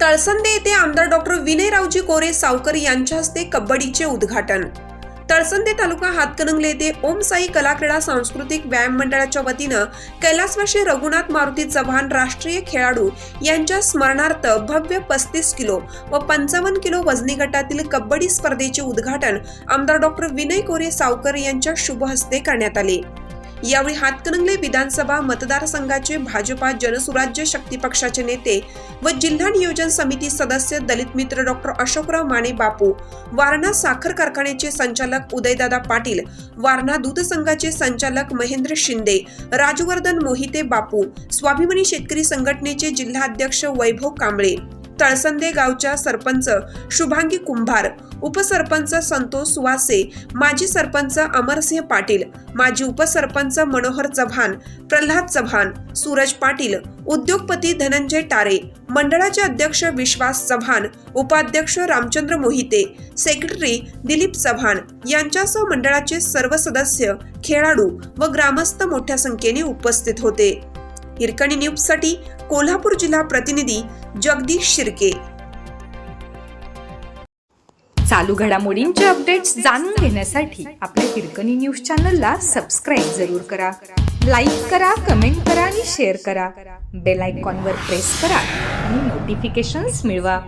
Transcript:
तळसंदे येथे आमदार डॉक्टर विनयरावजी कोरे सावकर यांच्या हस्ते कबड्डीचे उद्घाटन. तळसंदे तालुका हातकणंगले येथे ओम साई सांस्कृतिक व्यायाम मंडळाच्या वतीनं कैलासवाशी रघुनाथ मारुती चव्हाण राष्ट्रीय खेळाडू यांच्या स्मरणार्थ भव्य पस्तीस किलो व पंचावन्न किलो वजनी गटातील कबड्डी स्पर्धेचे उद्घाटन आमदार डॉक्टर विनय कोरे सावकर यांच्या शुभहस्ते करण्यात आले. यावेळी हातकणंगले विधानसभा मतदारसंघाचे भाजपा जनसुराज्य शक्ती पक्षाचे नेते व जिल्हा नियोजन समिती सदस्य दलित मित्र डॉक्टर अशोकराव माने बापू वारणा साखर कारखान्याचे संचालक उदयदादा पाटील वारणा दूध संघाचे संचालक महेंद्र शिंदे राजवर्धन मोहिते बापू स्वाभिमानी शेतकरी संघटनेचे जिल्हाध्यक्ष वैभव कांबळे. तळसंदे गावच्या सरपंच शुभांगी कुंभार उपसरपंच संतोष सुवासे माजी सरपंच अमरसिंह पाटील माजी उपसरपंच मनोहर चव्हाण प्रल्हाद चव्हाण सूरज पाटील उद्योगपती धनंजय टारे मंडळाचे अध्यक्ष विश्वास चव्हाण उपाध्यक्ष रामचंद्र मोहिते सेक्रेटरी दिलीप चव्हाण यांच्यासह मंडळाचे सर्व सदस्य खेळाडू व ग्रामस्थ मोठ्या संख्येने उपस्थित होते. हिरकणी न्यूजसाठी कोल्हापूर जिल्हा प्रतिनिधी जगदीश शिर्के. चालू घडामोडींचे अपडेट्स जाणून घेण्यासाठी आपल्या हिरकणी न्यूज चॅनलला सबस्क्राईब जरूर करा. लाईक करा कमेंट करा आणि शेअर करा. बेल आयकॉनवर प्रेस करा आणि नोटिफिकेशन्स मिळवा.